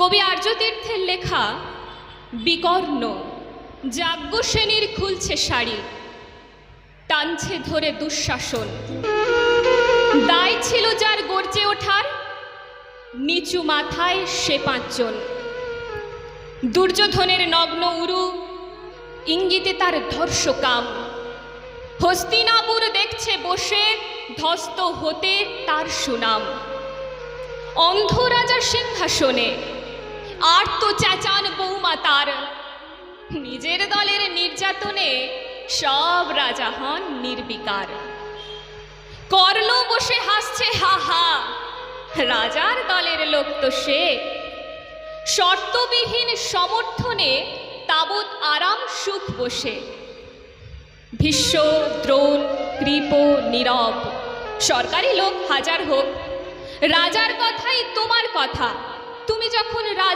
কবি আর্যতীর্থের লেখা বিকর্ণ যাজ্ঞ শ্রেণির খুলছে শাড়ি, টানছে ধরে দুঃশাসন। দায় ছিল যার গর্জে ওঠার, নিচু মাথায় সে পাঁচজন। দুর্যোধনের নগ্ন উরু, ইঙ্গিতে তার ধর্ষকাম। হস্তিনাপুর দেখছে বসে ধস্ত হতে তার সুনাম। অন্ধ রাজার সিংহাসনে আর তো চেঁচান বৌমা তার। নিজের দলের নির্যাতনে সব রাজা হন নির্বিকার। করল বসে হাসছে, হা হা। রাজার দলের লোক তো সে। শর্তবিহীন সমর্থনে তাবৎ আরাম, সুখ বসে। ভীষ্ম, দ্রোণ, কৃপ, নীরব, সরকারি লোক হাজার হোক। রাজার কথাই তোমার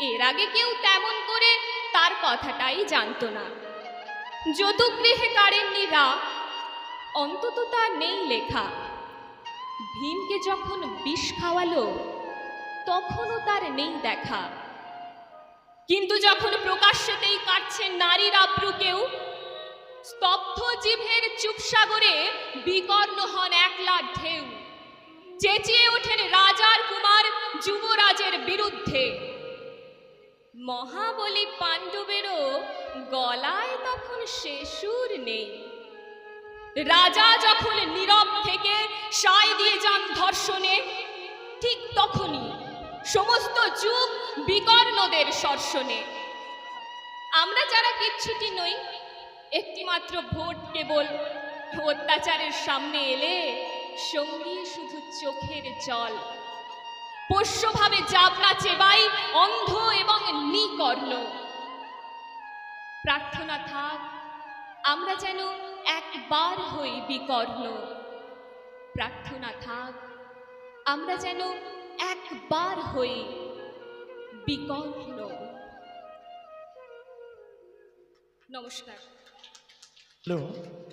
এর আগে কেউ তেমন করে তার কথাটাই জানতো না। যদুগৃহে কারেননি রা, অন্তত তা নেই লেখা। ভীমকে যখন বিষ খাওয়ালো, তখনও তার নেই দেখা। কিন্তু যখন প্রকাশ্যতেই কাটছে নারীর আব্রু কেউ স্তব্ধ জিভের চুপসাগরে বিকর্ণ হন একলা ঢেউ। চেঁচিয়ে ওঠেন রাজার কুমার যুবরাজের বিরুদ্ধে। মহাবলী পাণ্ডবেরও গলায় তখন সে সুর নেই। রাজা যখন নীরব থেকে সায় দিয়ে যান ধর্ষণে, ঠিক তখনই সমস্ত যুগ বিকর্ণদের সর্ষণে আমরা যারা কিচ্ছুটি নই, একটিমাত্র ভোট কেবল অত্যাচারের সামনে এলে সঙ্গী শুধু চোখের জল। পোষ্যভাবে যাবনা চেবাই অন্ধ এবং নিকর্ণ প্রার্থনা থাক, আমরা যেন একবার হই বিকর্ণ প্রার্থনা থাক, আমরা যেন একবার হই বিকর্ণ নমস্কার। হ্যালো।